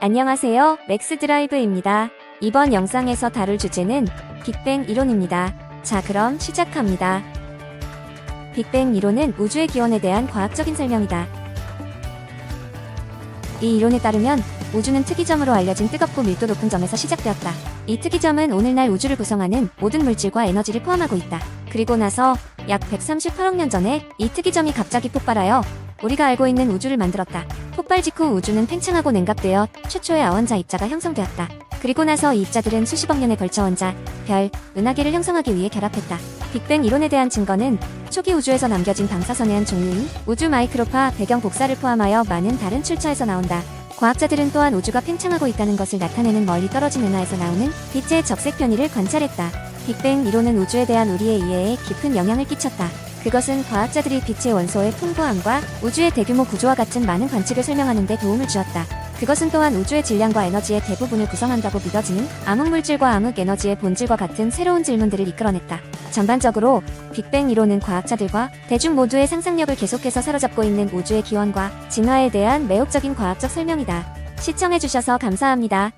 안녕하세요. 맥스드라이브입니다. 이번 영상에서 다룰 주제는 빅뱅 이론입니다. 자, 그럼 시작합니다. 빅뱅 이론은 우주의 기원에 대한 과학적인 설명이다. 이 이론에 따르면 우주는 특이점으로 알려진 뜨겁고 밀도 높은 점에서 시작되었다. 이 특이점은 오늘날 우주를 구성하는 모든 물질과 에너지를 포함하고 있다. 그리고 나서 약 138억 년 전에 이 특이점이 갑자기 폭발하여 우리가 알고 있는 우주를 만들었다. 폭발 직후 우주는 팽창하고 냉각되어 최초의 아원자 입자가 형성되었다. 그리고 나서 이 입자들은 수십억 년에 걸쳐 원자, 별, 은하계를 형성하기 위해 결합했다. 빅뱅 이론에 대한 증거는 초기 우주에서 남겨진 방사선의 한 종류인 우주 마이크로파 배경 복사를 포함하여 많은 다른 출처에서 나온다. 과학자들은 또한 우주가 팽창하고 있다는 것을 나타내는 멀리 떨어진 은하에서 나오는 빛의 적색 변이를 관찰했다. 빅뱅 이론은 우주에 대한 우리의 이해에 깊은 영향을 끼쳤다. 그것은 과학자들이 빛의 원소의 풍부함과 우주의 대규모 구조와 같은 많은 관측을 설명하는 데 도움을 주었다. 그것은 또한 우주의 질량과 에너지의 대부분을 구성한다고 믿어지는 암흑물질과 암흑에너지의 본질과 같은 새로운 질문들을 이끌어냈다. 전반적으로 빅뱅 이론은 과학자들과 대중 모두의 상상력을 계속해서 사로잡고 있는 우주의 기원과 진화에 대한 매혹적인 과학적 설명이다. 시청해주셔서 감사합니다.